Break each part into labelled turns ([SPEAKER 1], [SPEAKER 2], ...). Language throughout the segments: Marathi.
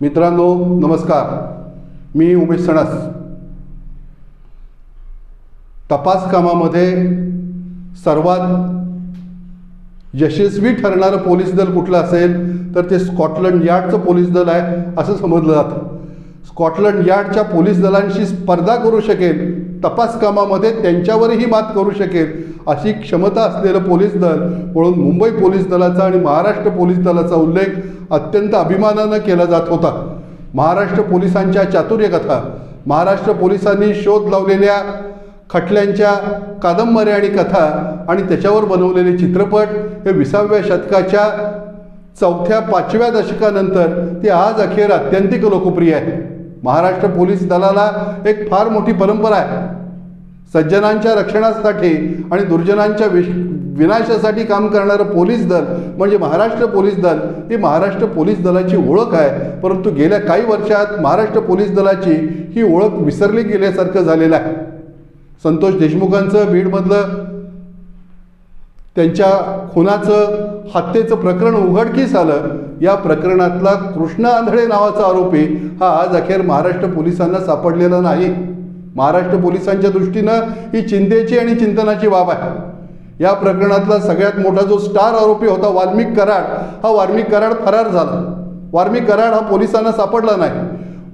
[SPEAKER 1] मित्रांनो नमस्कार. मी उमेश सणस. तपास कामामध्ये सर्वात यशस्वी ठरणारं पोलीस दल कुठलं असेल तर ते स्कॉटलंड यार्डचं पोलीस दल आहे असं समजलं जातं. स्कॉटलंड यार्डच्या पोलीस दलांशी स्पर्धा करू शकेल तपास कामामध्ये त्यांच्यावरही मात करू शकेल अशी क्षमता असलेलं पोलीस दल म्हणून मुंबई पोलीस दलाचा आणि महाराष्ट्र पोलीस दलाचा उल्लेख अत्यंत अभिमानानं केला जात होता. महाराष्ट्र पोलिसांच्या चातुर्यकथा महाराष्ट्र पोलिसांनी शोध लावलेल्या खटल्यांच्या कादंबऱ्या आणि कथा आणि त्याच्यावर बनवलेले चित्रपट हे विसाव्या शतकाच्या चौथ्या पाचव्या दशकानंतर ते आज अखेर अत्यंतिक लोकप्रिय आहे. महाराष्ट्र पोलीस दलाला एक फार मोठी परंपरा आहे. सज्जनांच्या रक्षणासाठी आणि दुर्जनांच्या विश विनाशासाठी काम करणारं पोलीस दल म्हणजे महाराष्ट्र पोलीस दल ही महाराष्ट्र पोलीस दलाची ओळख आहे. परंतु गेल्या काही वर्षात महाराष्ट्र पोलीस दलाची ही ओळख विसरली गेल्यासारखं झालेलं आहे. संतोष देशमुखांचं बीडमधलं त्यांच्या खुनाचं हत्येचं प्रकरण उघडकीस आलं. या प्रकरणातला कृष्ण आंधळे नावाचा आरोपी हा आज अखेर महाराष्ट्र पोलिसांना सापडलेला नाही. महाराष्ट्र पोलिसांच्या दृष्टीनं ही चिंतेची आणि चिंतनाची बाब आहे. या प्रकरणातला सगळ्यात मोठा जो स्टार आरोपी होता वाल्मिक कराड हा वाल्मिक कराड फरार झाला. वाल्मिक कराड हा पोलिसांना सापडला नाही.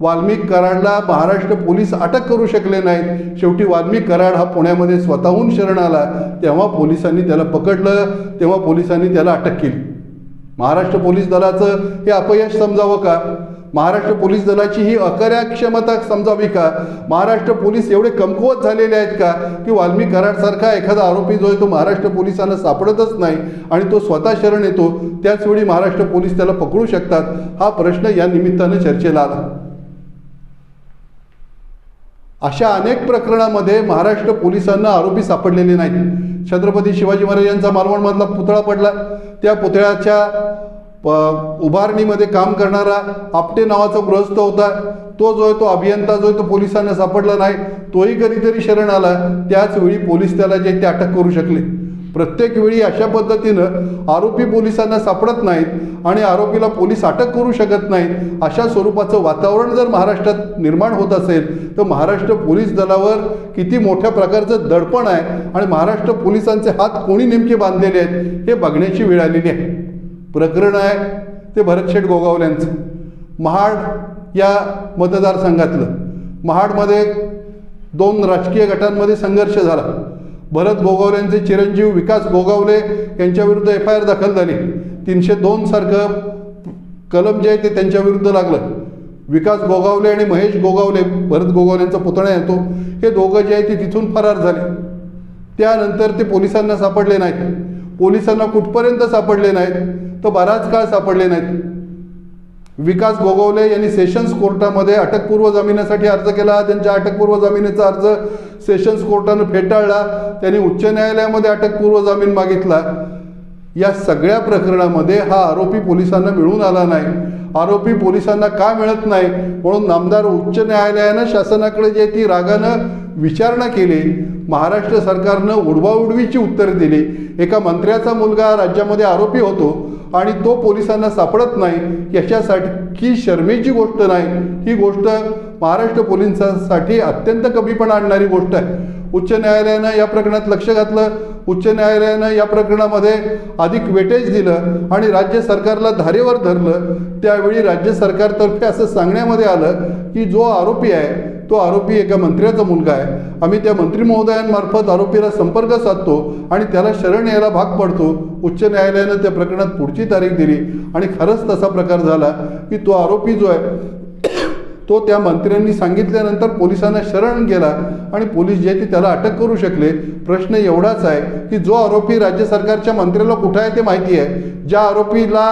[SPEAKER 1] वाल्मिक कराडला महाराष्ट्र पोलीस अटक करू शकले नाहीत. शेवटी वाल्मिक कराड हा पुण्यामध्ये स्वतःहून शरण आला. तेव्हा पोलिसांनी त्याला पकडलं तेव्हा पोलिसांनी त्याला अटक केली. महाराष्ट्र पोलीस दलाचं हे अपयश समजावं का? महाराष्ट्र पोलीस दलाची ही अकार्यक्षमता समजावी का? महाराष्ट्र पोलीस एवढे कमकुवत झालेले आहेत का? की वाल्मी कराडसारखा एखादा आरोपी जो आहे तो महाराष्ट्र पोलिसांना सापडतच नाही आणि तो स्वतः शरण येतो त्याचवेळी महाराष्ट्र पोलीस त्याला पकडू शकतात? हा प्रश्न या निमित्तानं चर्चेला आला. अशा अनेक प्रकरणामध्ये महाराष्ट्र पोलिसांना आरोपी सापडलेले नाहीत. छत्रपती शिवाजी महाराजांचा मालवणमधला पुतळा पडला. त्या पुतळ्याच्या प उभारणीमध्ये काम करणारा आपटे नावाचा गृहस्थ होता. तो जो आहे तो अभियंता जो आहे तो पोलिसांना सापडला नाही. तोही कधीतरी शरण आला. त्याचवेळी पोलीस त्याला जे ते अटक करू शकले. प्रत्येक वेळी अशा पद्धतीनं आरोपी पोलिसांना सापडत नाहीत आणि आरोपीला पोलीस अटक करू शकत नाहीत अशा स्वरूपाचं वातावरण जर महाराष्ट्रात निर्माण होत असेल तर महाराष्ट्र पोलीस दलावर किती मोठ्या प्रकारचं दडपण आहे आणि महाराष्ट्र पोलिसांचे हात कोणी नेमके बांधलेले आहेत हे बघण्याची वेळ आलेली आहे. प्रकरण आहे ते भरतशेठ गोगावल्यांचं महाड या मतदारसंघातलं. महाडमध्ये दोन राजकीय गटांमध्ये संघर्ष झाला. भरत गोगावल्यांचे चिरंजीव विकास गोगावले यांच्याविरुद्ध एफ आय आर दाखल झाली. तीनशे दोन सारखं कलम जे आहे ते त्यांच्या विरुद्ध लागलं. विकास गोगावले आणि महेश गोगावले भरत गोगावलेंचा पुतळा येतो. हे दोघं जे आहे ते तिथून फरार झाले. त्यानंतर ते पोलिसांना सापडले नाहीत. पोलिसांना कुठपर्यंत सापडले नाहीत तर बराच काळ सापडले नाहीत. विकास गोगवले यांनी सेशन्स कोर्टामध्ये अटकपूर्व जामिनासाठी अर्ज केला. त्यांच्या अटकपूर्व जामिनेचा अर्ज सेशन्स कोर्टानं फेटाळला. त्यांनी उच्च न्यायालयामध्ये अटकपूर्व जामीन मागितला. या सगळ्या प्रकरणामध्ये हा आरोपी पोलिसांना मिळून आला नाही. आरोपी पोलिसांना का मिळत नाही? म्हणून नामदार उच्च न्यायालयानं शासनाकडे जे ती रागानं विचारणा केली महाराष्ट्र सरकारनं उडवाउडवीची उत्तरे दिली. एका मंत्र्याचा मुलगा राज्यामध्ये आरोपी होतो आणि तो पोलिसांना सापडत नाही. याच्यासाठी शर्मेची गोष्ट नाही. ही गोष्ट महाराष्ट्र पोलिसांसाठी अत्यंत कमीपणा आणणारी गोष्ट आहे. उच्च न्यायालयानं या प्रकरणात लक्ष घातलं. उच्च न्यायालयानं या प्रकरणामध्ये अधिक वेटेज दिलं आणि राज्य सरकारला धारेवर धरलं. त्यावेळी राज्य सरकारतर्फे असं सांगण्यामध्ये आलं की जो आरोपी आहे तो आरोपी एका मंत्र्याचा मुलगा आहे. आम्ही त्या मंत्री महोदयांमार्फत आरोपीला संपर्क साधतो आणि त्याला शरण यायला भाग पडतो. उच्च न्यायालयानं त्या प्रकरणात पुढची तारीख दिली आणि खरंच तसा प्रकार झाला की तो आरोपी जो आहे तो त्या मंत्र्यांनी सांगितल्यानंतर पोलिसांना शरण गेला आणि पोलीस जे ते त्याला अटक करू शकले. प्रश्न एवढाच आहे की जो आरोपी राज्य सरकारच्या मंत्र्याला कुठं आहे ते माहिती आहे. ज्या आरोपीला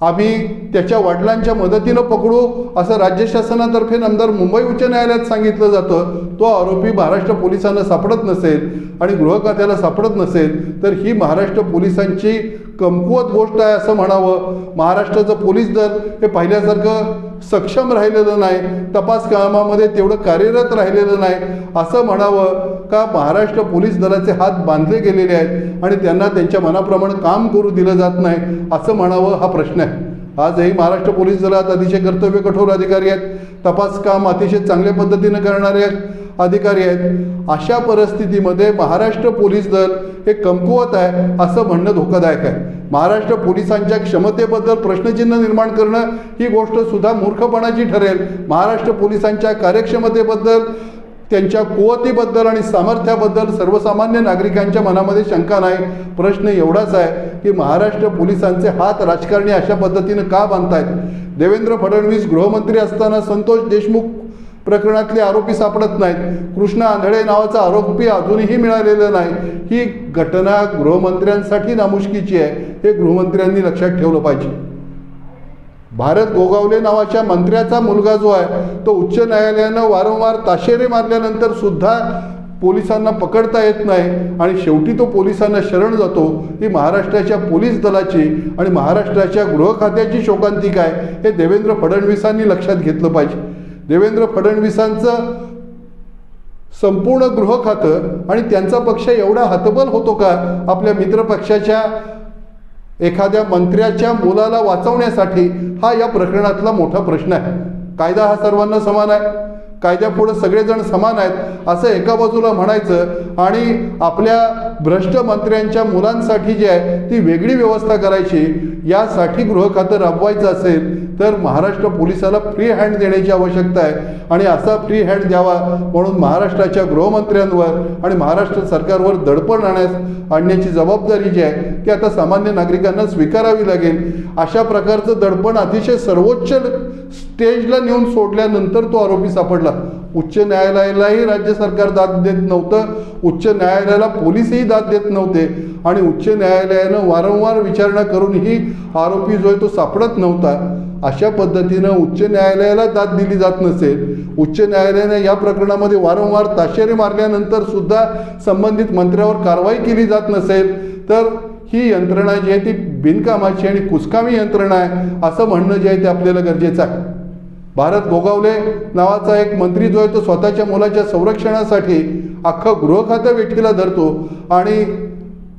[SPEAKER 1] आम्ही त्याच्या वडिलांच्या मदतीनं पकडू असं राज्य शासनातर्फे नंतर मुंबई उच्च न्यायालयात सांगितलं जातं तो आरोपी महाराष्ट्र पोलिसांना सापडत नसेल आणि गृह खात्याला सापडत नसेल तर ही महाराष्ट्र पोलिसांची कमकुवत गोष्ट आहे असं म्हणावं. महाराष्ट्राचं पोलीस दल हे पहिल्यासारखं सक्षम राहिलेलं नाही तपास कामामध्ये तेवढं कार्यरत राहिलेलं नाही असं म्हणावं का महाराष्ट्र पोलीस दलाचे हात बांधले गेलेले आहेत आणि त्यांना त्यांच्या मनाप्रमाणे काम करू दिलं जात नाही असं म्हणावं हा प्रश्न आहे. आजही महाराष्ट्र पोलीस दलात अतिशय कर्तव्य कठोर अधिकारी आहेत तपास काम अतिशय चांगल्या पद्धतीनं करणारे आहेत. अधिकारी आहेत. अशा परिस्थितीमध्ये महाराष्ट्र पोलीस दल हे कमकुवत आहे असं म्हणणं धोकादायक आहे. महाराष्ट्र पोलिसांच्या क्षमतेबद्दल प्रश्नचिन्ह निर्माण करणं ही गोष्ट सुद्धा मूर्खपणाची ठरेल. महाराष्ट्र पोलिसांच्या कार्यक्षमतेबद्दल त्यांच्या कुवतीबद्दल आणि सामर्थ्याबद्दल सर्वसामान्य नागरिकांच्या मनामध्ये शंका नाही. प्रश्न एवढाच आहे की महाराष्ट्र पोलिसांचे हात राजकारणी अशा पद्धतीनं का बांधतायत? देवेंद्र फडणवीस गृहमंत्री असताना संतोष देशमुख प्रकरणातले आरोपी सापडत नाहीत. कृष्णा आंधळे नावाचा आरोपी अजूनही मिळालेला नाही. ही घटना गृहमंत्र्यांसाठी नामुष्कीची आहे. हे गृहमंत्र्यांनी लक्षात ठेवलं पाहिजे. भारत गोगावले नावाच्या मंत्र्याचा मुलगा जो आहे तो उच्च न्यायालयानं वारंवार ताशेरे मारल्यानंतर सुद्धा पोलिसांना पकडता येत नाही आणि शेवटी तो पोलिसांना शरण जातो. ही महाराष्ट्राच्या पोलीस दलाची आणि महाराष्ट्राच्या गृह खात्याची शोकांतिका आहे. हे देवेंद्र फडणवीसांनी लक्षात घेतलं पाहिजे. देवेंद्र फडणवीसांचं संपूर्ण गृह खातं आणि त्यांचा पक्ष एवढा हतबल होतो का आपल्या मित्रपक्षाच्या एखाद्या मंत्र्याच्या मुलाला वाचवण्यासाठी हा या प्रकरणातला मोठा प्रश्न आहे. कायदा हा सर्वांना समान आहे. कायद्यापुढं सगळेजण समान आहेत असं एका बाजूला म्हणायचं आणि आपल्या भ्रष्ट मंत्र्यांच्या मुलांसाठी जी आहे ती वेगळी व्यवस्था करायची यासाठी गृह खातं राबवायचं असेल तर महाराष्ट्र पोलिसाला फ्री हँड देण्याची आवश्यकता आहे. आणि असा फ्री हँड द्यावा म्हणून महाराष्ट्राच्या गृहमंत्र्यांवर आणि महाराष्ट्र सरकारवर दडपण आणण्यास आणण्याची जबाबदारी जी आहे ती आता सामान्य नागरिकांना स्वीकारावी लागेल. अशा प्रकारचं दडपण अतिशय सर्वोच्च स्टेजला नेऊन सोडल्यानंतर तो आरोपी सापडला. उच्च न्यायालयालाही राज्य सरकार दाद देत नव्हतं. उच्च न्यायालयाला पोलीसही दाद देत नव्हते. आणि उच्च न्यायालयानं वारंवार विचारणा करूनही आरोपी जो आहे तो सापडत नव्हता. अशा पद्धतीनं उच्च न्यायालयाला दाद दिली जात नसेल. उच्च न्यायालयाने या प्रकरणामध्ये वारंवार ताशेरे मारल्यानंतर सुद्धा संबंधित मंत्र्यावर कारवाई केली जात नसेल. तर ही यंत्रणा जी आहे ती बिनकामाची आणि कुचकामी यंत्रणा आहे असं म्हणणं जे आहे ते आपल्याला गरजेचं आहे. भारत गोगावले नावाचा एक मंत्री जो आहे तो स्वतःच्या मुलाच्या संरक्षणासाठी अख्खं गृहखातं वेठीला धरतो आणि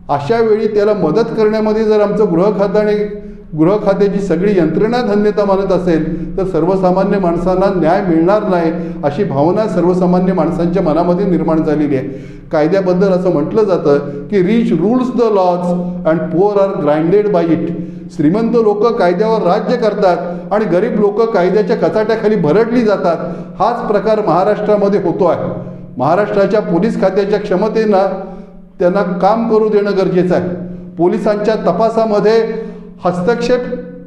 [SPEAKER 1] अशा वेळी त्याला मदत करण्यामध्ये जर आमचं गृहखातं आणि गृह खात्याची सगळी यंत्रणा धन्यता मानत असेल तर सर्वसामान्य माणसांना न्याय मिळणार नाही अशी भावना सर्वसामान्य माणसांच्या मनामध्ये निर्माण झालेली आहे. कायद्याबद्दल असं म्हटलं जातं की rich rules the laws and poor are grinded by it श्रीमंत लोक कायद्यावर राज्य करतात आणि गरीब लोक कायद्याच्या कचाट्याखाली भरडली जातात. हाच प्रकार महाराष्ट्रामध्ये होतो आहे. महाराष्ट्राच्या पोलीस खात्याच्या क्षमतेनं त्यांना काम करू देणं गरजेचं आहे. पोलिसांच्या तपासामध्ये हस्तक्षेप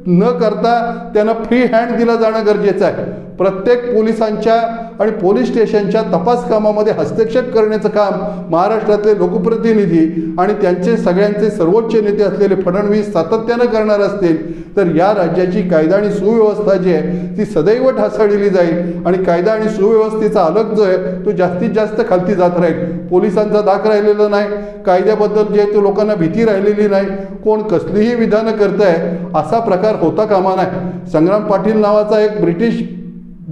[SPEAKER 1] न करता त्यांना फ्री हँड दिलं जाणं गरजेचं आहे. प्रत्येक पोलिसांच्या आणि पोलीस स्टेशनच्या तपास कामामध्ये हस्तक्षेप करण्याचं काम महाराष्ट्रातले लोकप्रतिनिधी आणि त्यांचे सगळ्यांचे सर्वोच्च नेते असलेले फडणवीस सातत्यानं करणार असतील तर या राज्याची कायदा आणि सुव्यवस्था जी आहे ती सदैव ढासळलेली जाईल. आणि कायदा आणि सुव्यवस्थेचा अलग जो आहे तो जास्तीत जास्त खालती जात राहील. पोलिसांचा दाख राहिलेला नाही. कायद्याबद्दल जे आहे ते लोकांना भीती राहिलेली नाही. कोण कसलीही विधानं करत आहे असा प्रकार होता कामा नाही. संग्राम पाटील नावाचा एक ब्रिटिश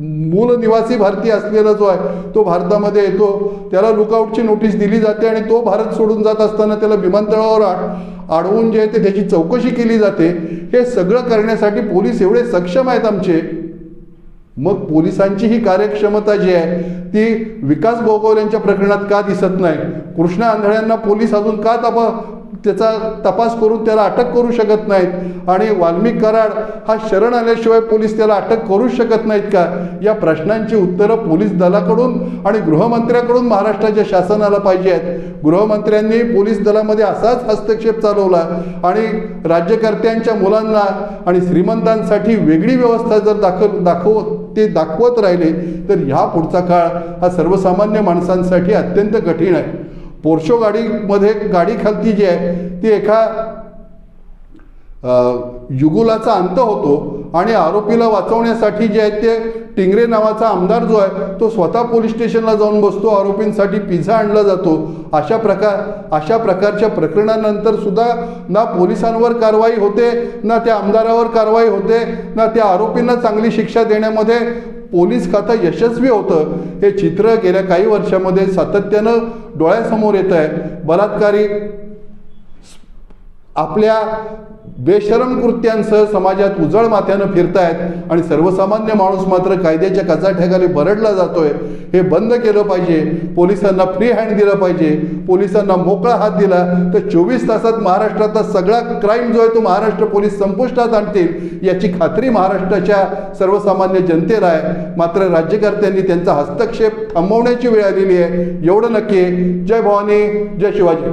[SPEAKER 1] मूल निवासी भारतीय असलेला जो आहे तो भारतामध्ये येतो. त्याला लुकआउटची नोटीस दिली जाते आणि तो भारत सोडून जात असताना त्याला विमानतळावर आड अडवून जे आहे ते त्याची चौकशी केली जाते. हे सगळं करण्यासाठी पोलीस एवढे सक्षम आहेत आमचे. मग पोलिसांची ही कार्यक्षमता जी आहे ती विकास गोगवल्यांच्या प्रकरणात का दिसत नाही? कृष्णा आंधळ्यांना पोलीस अजून का ताबा त्याचा तपास करून त्याला अटक करू शकत नाहीत. आणि वाल्मिक कराड हा शरण आल्याशिवाय पोलीस त्याला अटक करू शकत नाहीत का? या प्रश्नांची उत्तरं पोलीस दलाकडून आणि गृहमंत्र्याकडून महाराष्ट्राच्या शासनाला पाहिजे आहेत. गृहमंत्र्यांनी पोलीस दलामध्ये असाच हस्तक्षेप चालवला आणि राज्यकर्त्यांच्या मुलांना आणि श्रीमंतांसाठी वेगळी व्यवस्था जर दाखव दाखव ते दाखवत राहिले तर ह्या पुढचा काळ हा सर्वसामान्य माणसांसाठी अत्यंत कठीण आहे. पोर्शो गाडीमध्ये गाडी खालती जी आहे ती एका युगुलाचा अंत होतो आणि आरोपीला वाचवण्यासाठी जे आहे ते टिंगरे नावाचा आमदार जो आहे तो स्वतः पोलीस स्टेशनला जाऊन बसतो आरोपींसाठी पिझ्झा आणला जातो. अशा प्रकार अशा प्रकारच्या प्रकरणानंतर सुद्धा ना पोलिसांवर कारवाई होते ना त्या आमदारावर कारवाई होते ना त्या आरोपींना चांगली शिक्षा देण्यामध्ये पोलीस खातं यशस्वी होतं हे चित्र गेल्या काही वर्षामध्ये सातत्यानं डोळ्यासमोर येत आहे बलात्कारी आपल्या बेशरम कृत्यांसह समाजात उजळ माथ्यानं फिरतायत आणि सर्वसामान्य माणूस मात्र कायद्याच्या कचाठ्याखाली बरडला जातोय. हे बंद केलं पाहिजे. पोलिसांना फ्री हँड दिलं पाहिजे. पोलिसांना मोकळा हात दिला तर चोवीस तासात महाराष्ट्राचा सगळा क्राईम जो आहे तो महाराष्ट्र पोलीस संपुष्टात आणतील याची खात्री महाराष्ट्राच्या सर्वसामान्य जनतेला आहे. मात्र राज्यकर्त्यांनी त्यांचा हस्तक्षेप थांबवण्याची वेळ आलेली आहे. एवढं नक्की जय भवानी जय शिवाजी.